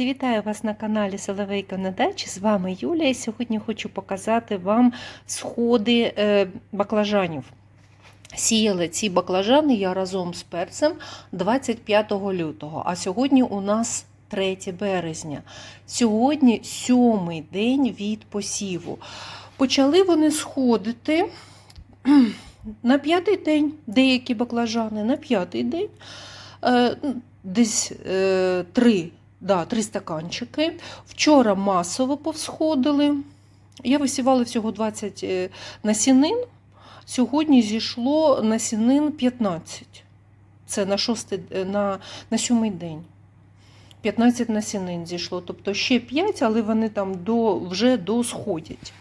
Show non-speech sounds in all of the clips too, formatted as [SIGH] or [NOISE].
Друзі, вітаю вас на каналі Соловейка на дачі. З вами Юлія. І Сьогодні хочу показати вам сходи е, баклажанів. Сіяли ці баклажани я разом з перцем 25 лютого, а сьогодні у нас 3 березня. Сьогодні сьомий день від посіву. Почали вони сходити [CLEARS THROAT] на п'ятий день, деякі баклажани на п'ятий день. Е, Десь е, три, да, три стаканчики. Вчора масово повсходили. Я висівала всього 20 е, насінин. Сьогодні зійшло насінин 15. Це на, шостий, е, на, на сьомий день. 15 насінин зійшло. Тобто ще 5, але вони там до, вже досходять.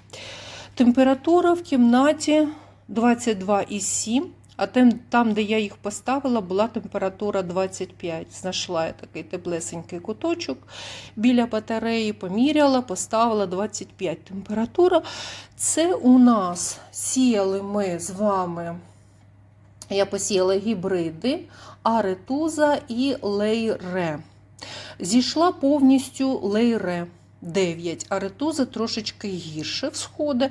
Температура в кімнаті 22,7. А там, де я їх поставила, була температура 25. Знайшла я такий теплесенький куточок біля батареї, поміряла, поставила 25 температура. Це у нас сіяли ми з вами. Я посіяла гібриди, аретуза і лейре. Зійшла повністю лейре. 9, аретуза трошечки гірше всходи.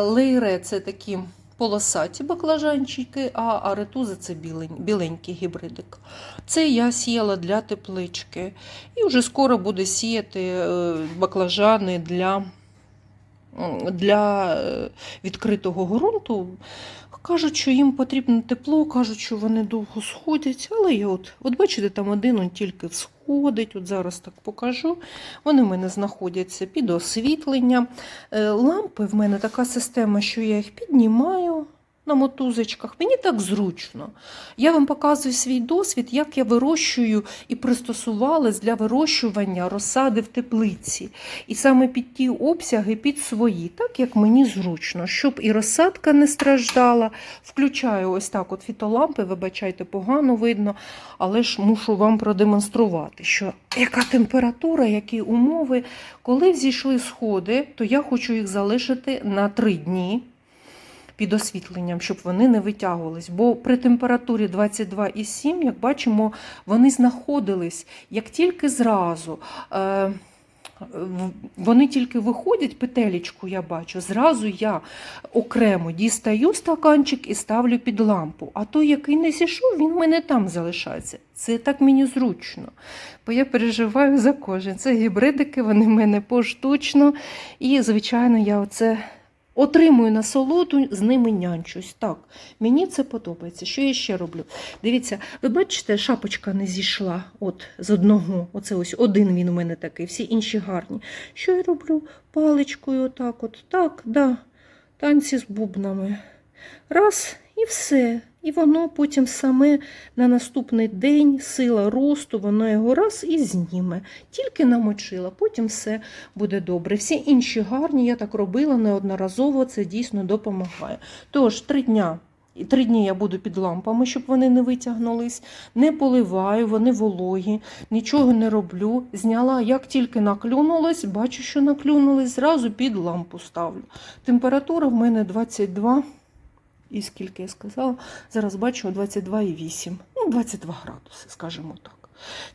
Лейре це такі полосаті баклажанчики, а аретузи це біленький гібридик. Це я сіяла для теплички. І вже скоро буде сіяти баклажани для для відкритого ґрунту. Кажуть, що їм потрібно тепло, кажуть, що вони довго сходять. Але я от, от бачите, там один он тільки всходить. От зараз так покажу. Вони в мене знаходяться під освітленням. Лампи в мене така система, що я їх піднімаю на мотузочках. Мені так зручно. Я вам показую свій досвід, як я вирощую і пристосувалась для вирощування розсади в теплиці. І саме під ті обсяги, під свої, так як мені зручно, щоб і розсадка не страждала. Включаю ось так от фітолампи, вибачайте, погано видно, але ж мушу вам продемонструвати, що яка температура, які умови. Коли зійшли сходи, то я хочу їх залишити на 3 дні під освітленням, щоб вони не витягувались. Бо при температурі 22,7, як бачимо, вони знаходились як тільки зразу. Е, вони тільки виходять, петелечку я бачу, зразу я окремо дістаю стаканчик і ставлю під лампу. А той, який не зійшов, він в мене там залишається. Це так мені зручно. Бо я переживаю за кожен. Це гібридики, вони в мене поштучно. І, звичайно, я оце Отримую насолоду, з ними нянчусь. Так, мені це подобається. Що я ще роблю? Дивіться, ви бачите, шапочка не зійшла от з одного. Оце ось один він у мене такий, всі інші гарні. Що я роблю? Паличкою, отак, от, так, да, танці з бубнами. Раз і все. І воно потім саме на наступний день, сила росту, воно його раз і зніме. Тільки намочила, потім все буде добре. Всі інші гарні, я так робила неодноразово, це дійсно допомагає. Тож, три дня. Три дні я буду під лампами, щоб вони не витягнулись, не поливаю, вони вологі, нічого не роблю. Зняла, як тільки наклюнулась, бачу, що наклюнулась, зразу під лампу ставлю. Температура в мене 22. І скільки я сказала, зараз бачу 22,8, ну 22 градуси, скажімо так.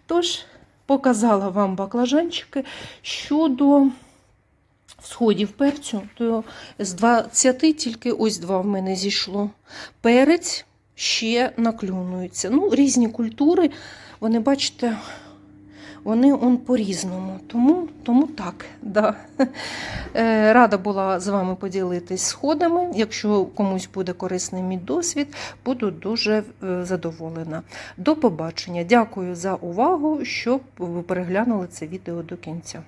Тож, показала вам баклажанчики щодо всходів перцю, то з 20 тільки ось два в мене зійшло. Перець ще наклюнується. Ну, Різні культури, вони, бачите, вони он по-різному. Тому тому так. да. Е, рада була з вами поділитись сходами. Якщо комусь буде корисний мій досвід, буду дуже е, задоволена. До побачення. Дякую за увагу, що ви переглянули це відео до кінця.